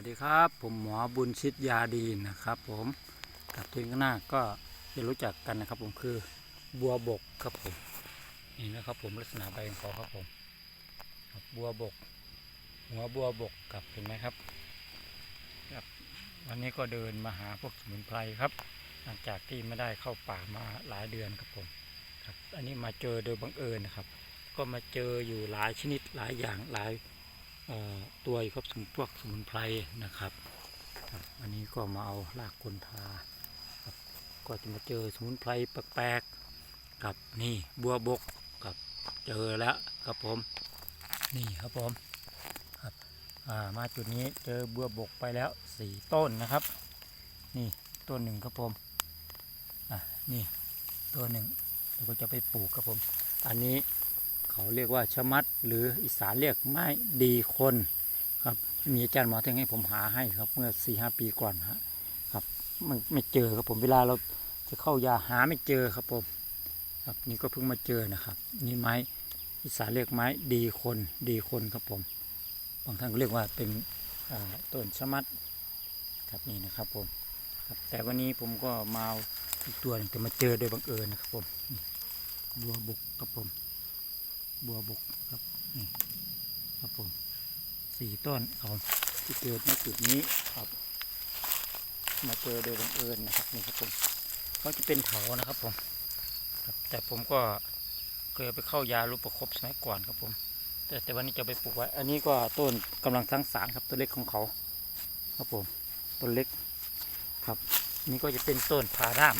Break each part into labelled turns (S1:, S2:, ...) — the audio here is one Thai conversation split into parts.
S1: วัสดีครับ ผมหมอบุญชิตยาดีนะครับ ผมกับทีมข้างหน้าก็จะรู้จักกันนะครับ ผมคือบัวบกครับผมนี่นะครับ ผมลักษณะใบของเขาครับผมบัวบก หัวบัวบกกับเห็นไหมครับครับ วันนี้ก็เดินมาหาพวกสมุนไพรครับ หลังจากที่ไม่ได้เข้าป่ามาหลายเดือนครับผมครับ อันนี้มาเจอโดยบังเอิญนะครับ ก็มาเจออยู่หลายชนิดหลายอย่างหลาย ตัวครับสมุนพวกสมุนไพรนะครับอันนี้ก็มาเอารากคนทาก็จะมาเจอสมุนไพรแปลกๆกับนี่บัวบกกับเจอแล้วครับผมนี่ครับผมครับมาจุดนี้เจอบัวบกไปแล้วสี่ต้นนะครับ นี่ต้นหนึ่งครับผมอะนี่ต้นหนึ่งเราก็จะไปปลูกครับผม อันนี้ เขาเรียกว่าชะมัด หรืออีสานเรียกไม้ดีคนครับมีอาจารย์หมอเทงให้ผมหาให้ครับ เมื่อสี่ห้าปีก่อนฮะครับไม่ไม่เจอครับผมเวลาเราจะเข้ายาหาไม่เจอครับผมครับนี่ก็เพิ่งมาเจอนะครับ นี่ไม้อีสานเรียกไม้ดีคนดีคนครับผม บางท่านก็เรียกว่าเป็นต้นชะมัดครับนี่นะครับผมครับแต่วันนี้ผมก็มาอีกตัวหนึงแต่มาเจอโดยบังเอิญนะครับผมบัวบกครับผม บัวบกครับนี่ครับผมสี่ต้นเขาที่เกิดในจุดนี้ครับ มาเจอโดยบังเอิญนะครับนี่ครับผมเขาจะเป็นเถานะครับผมครับแต่ผมก็เคยไปเข้ายาลูกประคบสมัยก่อนครับผม แต่แต่วันนี้จะไปปลูกไว้ อันนี้ก็ต้นกำลังทั้างสารครับตัวเล็กของเขา ครับผมต้นเล็กครับ นี่ก็จะเป็นต้นพาด้าม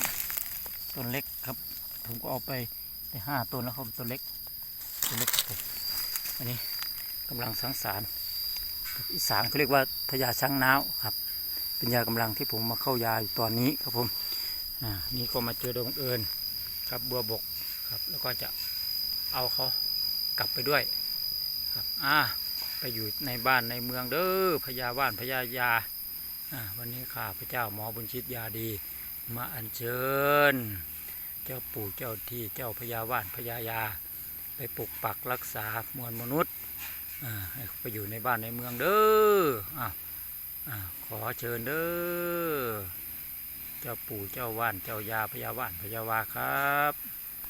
S1: ต้นเล็กครับ ผมก็เอาไปได้ห้าต้นแล้วครับต้นเล็ก ตัวเล็กครับผมอันนี้กำลังสังสารครับอีสานเขาเรียกว่าพญาช้างน้าวครับ เป็นยากำลังที่ผมมาเข้ายาอยู่ตอนนี้ครับผมอ่านี่ก็มาเจอโดยบังเอิญครับบัวบกครับ แล้วก็จะเอาเขากลับไปด้วยครับอ่าไปอยู่ในบ้านในเมืองเด้อพญาว่านพญายาอ่าวันนี้ข้าพระเจ้าหมอบุญชิตยาดี มาอัญเชิญ เจ้าปู่เจ้าที่เจ้าพญาว่านพญายา ไปปกปักรักษามวลมนุษย์ให้ไปอยู่ในบ้านในเมืองเด้อออขอเชิญเด้อ เจ้าปู่เจ้าว่านเจ้ายาพญาว่านพญาวาครับ